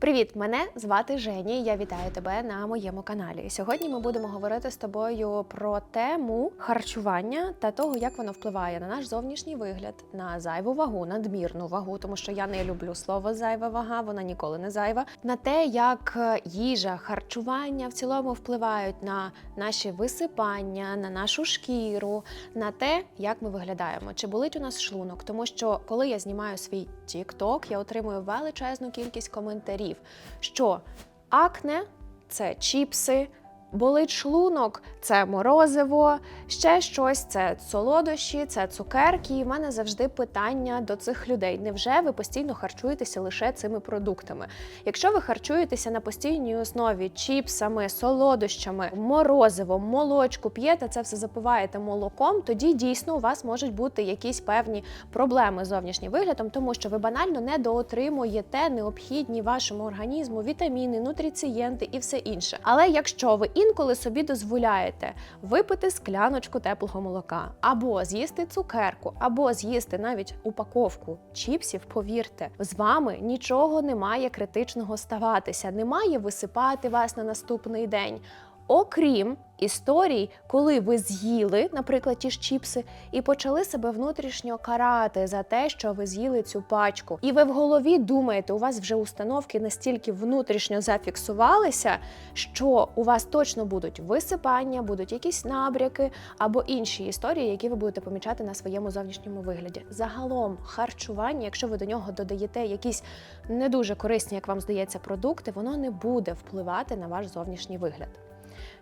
Привіт, мене звати Жені. Я вітаю тебе на моєму каналі. Сьогодні ми будемо говорити з тобою про тему харчування та того, як воно впливає на наш зовнішній вигляд, на зайву вагу, надмірну вагу, тому що я не люблю слово зайва вага, вона ніколи не зайва. На те, як е, їжа, харчування в цілому впливають на наші висипання, на нашу шкіру, на те, як ми виглядаємо, чи болить у нас шлунок. Тому що коли я знімаю свій TikTok, я отримую величезну кількість коментарів, що акне це чіпси. Болить шлунок, це морозиво, ще щось, це солодощі, це цукерки. І в мене завжди питання до цих людей: невже ви постійно харчуєтеся лише цими продуктами? Якщо ви харчуєтеся на постійній основі чіпсами, солодощами, морозивом, молочку, п'єте це все запиваєте молоком, тоді дійсно у вас можуть бути якісь певні проблеми з зовнішнім виглядом, тому що ви банально недоотримуєте необхідні вашому організму вітаміни, нутріцієнти і все інше. Але якщо ви інколи собі дозволяєте випити. Скляночку теплого молока, або з'їсти цукерку, або з'їсти навіть упаковку чіпсів, повірте, з вами нічого немає критичного ставатися, немає висипати вас на наступний день. Окрім історій, коли ви з'їли, наприклад, ті ж чіпси, і почали себе внутрішньо карати за те, що ви з'їли цю пачку. І ви в голові думаєте, у вас вже установки настільки внутрішньо зафіксувалися, що у вас точно будуть висипання, будуть якісь набряки або інші історії, які ви будете помічати на своєму зовнішньому вигляді. Загалом, харчування, якщо ви до нього додаєте якісь не дуже корисні, як вам здається, продукти, воно не буде впливати на ваш зовнішній вигляд.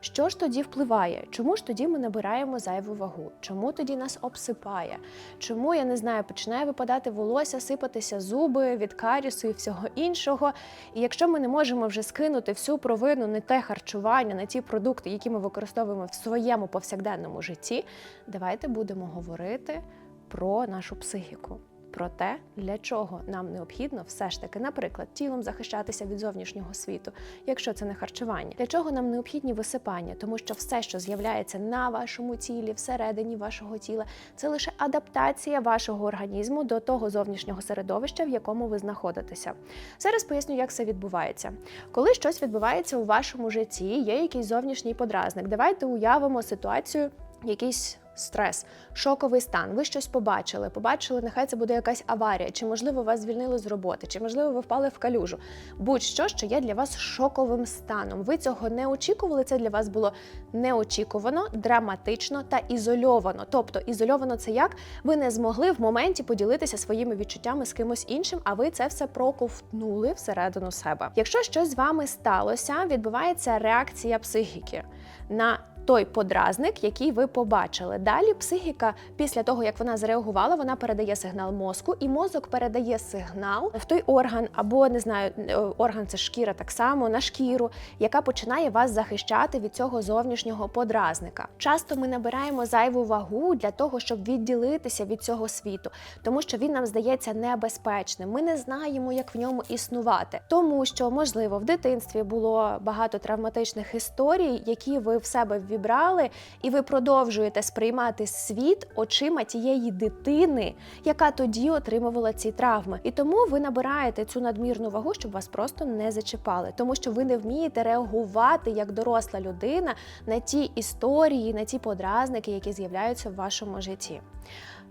Що ж тоді впливає? Чому ж тоді ми набираємо зайву вагу? Чому тоді нас обсипає? Чому я не знаю, починає випадати волосся, сипатися зуби від карісу і всього іншого? І якщо ми не можемо вже скинути всю провину на те харчування, на ті продукти, які ми використовуємо в своєму повсякденному житті, давайте будемо говорити про нашу психіку про те, для чого нам необхідно все ж таки, наприклад, тілом захищатися від зовнішнього світу, якщо це не харчування, для чого нам необхідні висипання, тому що все, що з'являється на вашому тілі, всередині вашого тіла, це лише адаптація вашого організму до того зовнішнього середовища, в якому ви знаходитеся. Зараз поясню, як це відбувається. Коли щось відбувається у вашому житті, є якийсь зовнішній подразник. Давайте уявимо ситуацію, якийсь стрес, шоковий стан. Ви щось побачили. Побачили, нехай це буде якась аварія, чи можливо вас звільнили з роботи, чи можливо ви впали в калюжу. Будь-що, що є для вас шоковим станом. Ви цього не очікували. Це для вас було неочікувано, драматично та ізольовано. Тобто, ізольовано це як ви не змогли в моменті поділитися своїми відчуттями з кимось іншим, а ви це все проковтнули всередину себе. Якщо щось з вами сталося, відбувається реакція психіки на той подразник, який ви побачили. Далі психіка, після того як вона зреагувала, вона передає сигнал мозку, і мозок передає сигнал в той орган, або не знаю, е, орган це шкіра так само на шкіру, яка починає вас захищати від цього зовнішнього подразника. Часто ми набираємо зайву вагу для того, щоб відділитися від цього світу, тому що він нам здається небезпечним. Ми не знаємо, як в ньому існувати, тому що можливо в дитинстві було багато травматичних історій, які ви в себе вібрали, і ви продовжуєте сприймати світ очима тієї дитини, яка тоді отримувала ці травми. І тому ви набираєте цю надмірну вагу, щоб вас просто не зачіпали, тому що ви не вмієте реагувати як доросла людина на ті історії, на ті подразники, які з'являються в вашому житті.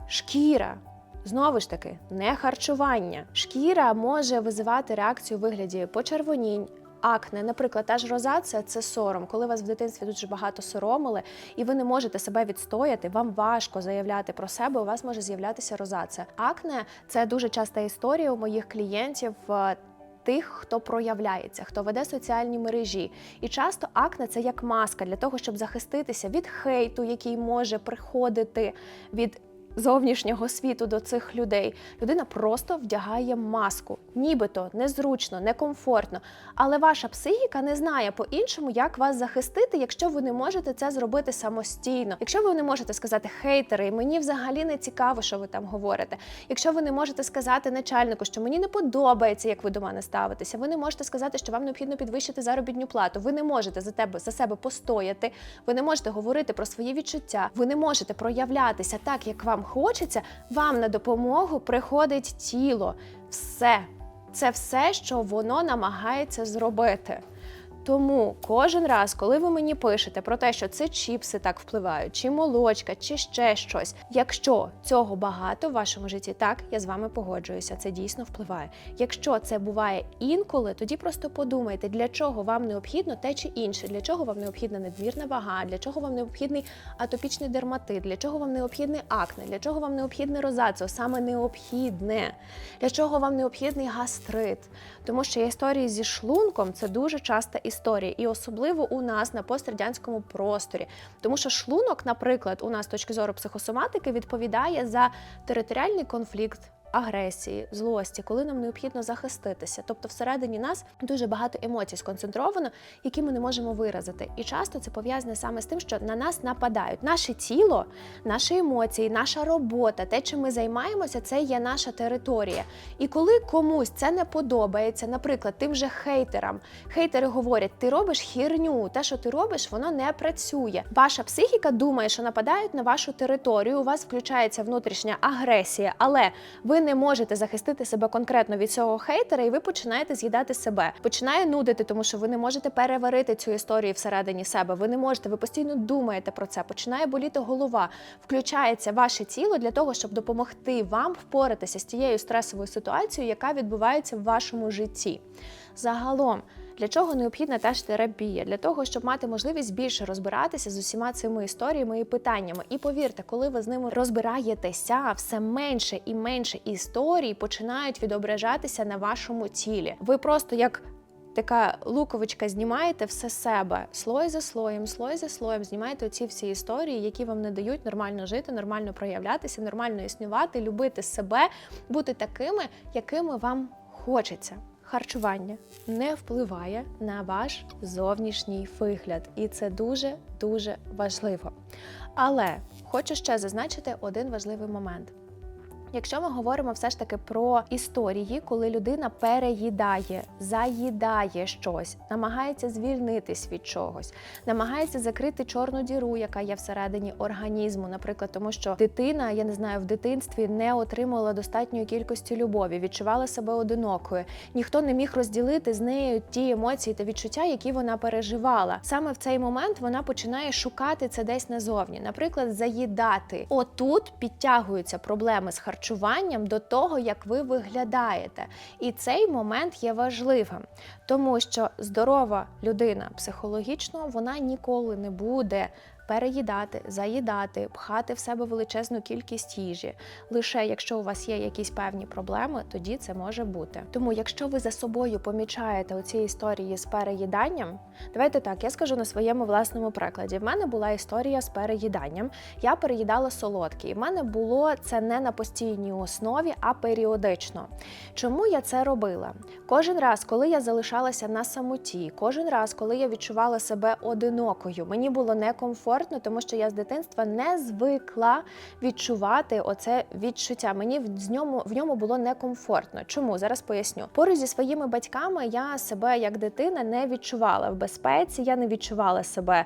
Шкіра. Знову ж таки, не харчування. Шкіра може визивати реакцію у вигляді почервонінь, акне, наприклад, та ж розація це сором. Коли вас в дитинстві дуже багато соромили, і ви не можете себе відстояти, вам важко заявляти про себе. У вас може з'являтися розація. Акне це дуже часта історія у моїх клієнтів. е, Тих, хто проявляється, хто веде соціальні мережі, і часто акне це як маска для того, щоб захиститися від хейту, який може приходити від зовнішнього світу до цих людей. Людина просто вдягає маску, нібито незручно, некомфортно. Але ваша психіка не знає по-іншому, як вас захистити, якщо ви не можете це зробити самостійно. Якщо ви не можете сказати хейтери, мені взагалі не цікаво, що ви там говорите. Якщо ви не можете сказати начальнику, що мені не подобається, як ви до мене ставитеся, ви не можете сказати, що вам необхідно підвищити заробітну плату. Ви не можете за тебе за себе постояти, ви не можете говорити про свої відчуття, ви не можете проявлятися так, як вам хочеться. Вам на допомогу приходить тіло. Все. це все, що воно намагається зробити. Тому кожен раз, коли ви мені пишете про те, що це чіпси так впливають, чи молочка, чи ще щось. Якщо цього багато в вашому житті, так я з вами погоджуюся, це дійсно впливає. Якщо це буває інколи, тоді просто подумайте, для чого вам необхідно те чи інше, для чого вам необхідна надмірна вага, для чого вам необхідний атопічний дерматит, для чого вам необхідний акне, для чого вам необхідне розацо, саме необхідне, для чого вам необхідний гастрит. Тому що історії зі шлунком це дуже часта історія, і особливо у нас на пострадянському просторі. Тому що шлунок, наприклад, у нас з точки зору психосоматики відповідає за територіальний конфлікт. Агресії, злості, коли нам необхідно захиститися. Тобто, всередині нас дуже багато емоцій сконцентровано, які ми не можемо виразити. І часто це пов'язане саме з тим, що на нас нападають. Наше тіло, наші емоції, наша робота, те, чим ми займаємося, це є наша територія. І коли комусь це не подобається, наприклад, тим же хейтерам, хейтери говорять, ти робиш хірню, те, що ти робиш, воно не працює. Ваша психіка думає, що нападають на вашу територію. У вас включається внутрішня агресія, але ви не можете захистити себе конкретно від цього хейтера, і ви починаєте з'їдати себе. Починає нудити, тому що ви не можете переварити цю історію всередині себе. Ви не можете, ви постійно думаєте про це. Починає боліти голова. Включається ваше тіло для того, щоб допомогти вам впоратися з тією стресовою ситуацією, яка відбувається в вашому житті. Загалом. Для чого необхідна теж терапія? Для того, щоб мати можливість більше розбиратися з усіма цими історіями і питаннями. І повірте, коли ви з ними розбираєтеся, все менше і менше історій починають відображатися на вашому тілі. Ви просто як. Така луковичка знімаєте все себе слой за слоєм, слой за слоєм, знімаєте оці всі історії, які вам не дають нормально жити, нормально проявлятися, нормально існувати, любити себе, бути такими, якими вам хочеться. Харчування не впливає на ваш зовнішній вигляд, і це дуже дуже важливо. Але хочу ще зазначити один важливий момент. Якщо ми говоримо все ж таки про історії, коли людина переїдає, заїдає щось, намагається звільнитись від чогось, намагається закрити чорну діру, яка є всередині організму, наприклад, тому що дитина, я не знаю, в дитинстві не отримувала достатньої кількості любові, відчувала себе одинокою. Ніхто не міг розділити з нею ті емоції та відчуття, які вона переживала. Саме в цей момент вона починає шукати це десь назовні, наприклад, заїдати. Отут підтягуються проблеми з харчуванням до того, як ви виглядаєте. І цей момент є важливим, тому що здорова людина психологічно вона ніколи не буде. Переїдати, заїдати, пхати в себе величезну кількість їжі. Лише якщо у вас є якісь певні проблеми, тоді це може бути. Тому, якщо ви за собою помічаєте оці історії з переїданням, давайте так, я скажу на своєму власному прикладі. В мене була історія з переїданням. Я переїдала солодкі. І в мене було це не на постійній основі, а періодично. Чому я це робила? Кожен раз, коли я залишалася на самоті, кожен раз, коли я відчувала себе одинокою, мені було некомфортно, тому що я з дитинства не звикла відчувати оце відчуття. Мені в ньому в ньому було некомфортно. Чому зараз поясню? Поруч зі своїми батьками я себе як дитина не відчувала в безпеці, я не відчувала себе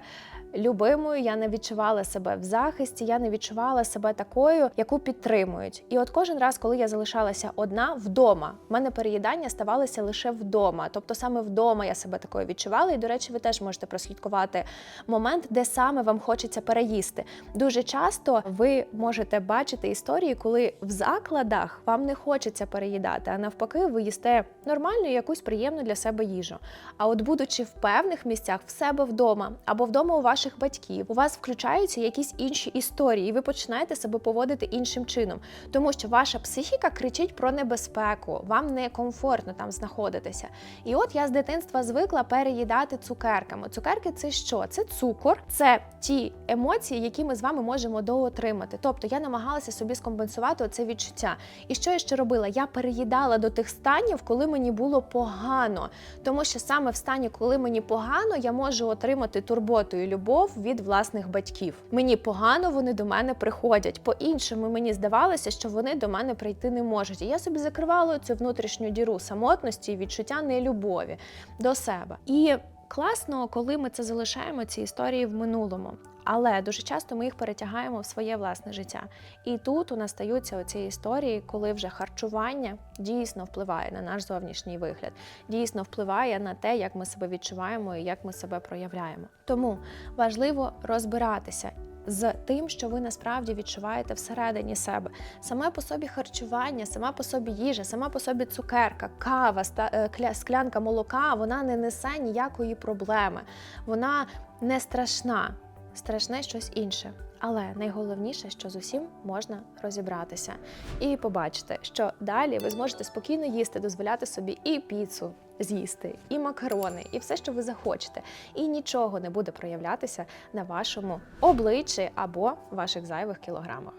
любимою, я не відчувала себе в захисті, я не відчувала себе такою, яку підтримують. І от кожен раз, коли я залишалася одна вдома, в мене переїдання ставалося лише вдома. Тобто саме вдома я себе такою відчувала. І, до речі, ви теж можете прослідкувати момент, де саме вам хочеться переїсти. Дуже часто ви можете бачити історії, коли в закладах вам не хочеться переїдати, а навпаки, ви їсте нормальну якусь приємну для себе їжу. А от, будучи в певних місцях в себе вдома або вдома у ваших батьків, у вас включаються якісь інші історії, і ви починаєте себе поводити іншим чином, тому що ваша психіка кричить про небезпеку, вам некомфортно там знаходитися. І от я з дитинства звикла переїдати цукерками. Цукерки це що? Це цукор, це ті емоції, які ми з вами можемо доотримати. Тобто я намагалася собі скомпенсувати оце відчуття. І що я ще робила? Я переїдала до тих станів, коли мені було погано, тому що саме в стані, коли мені погано, я можу отримати турботу і любов від власних батьків. Мені погано, вони до мене приходять. По-іншому мені здавалося, що вони до мене прийти не можуть. І я собі закривала цю внутрішню діру самотності і відчуття нелюбові до себе. І класно, коли ми це залишаємо ці історії в минулому. Але дуже часто ми їх перетягаємо в своє власне життя. І тут у нас стаються оці історії, коли вже харчування дійсно впливає на наш зовнішній вигляд, дійсно впливає на те, як ми себе відчуваємо і як ми себе проявляємо. Тому важливо розбиратися. З тим, що ви насправді відчуваєте всередині себе, саме по собі харчування, сама по собі їжа, сама по собі цукерка, кава, е, кля- склянка молока, вона не несе ніякої проблеми, вона не страшна страшне щось інше. Але найголовніше, що з усім можна розібратися і побачити, що далі ви зможете спокійно їсти, дозволяти собі і піцу з'їсти, і макарони, і все, що ви захочете, і нічого не буде проявлятися на вашому обличчі або ваших зайвих кілограмах.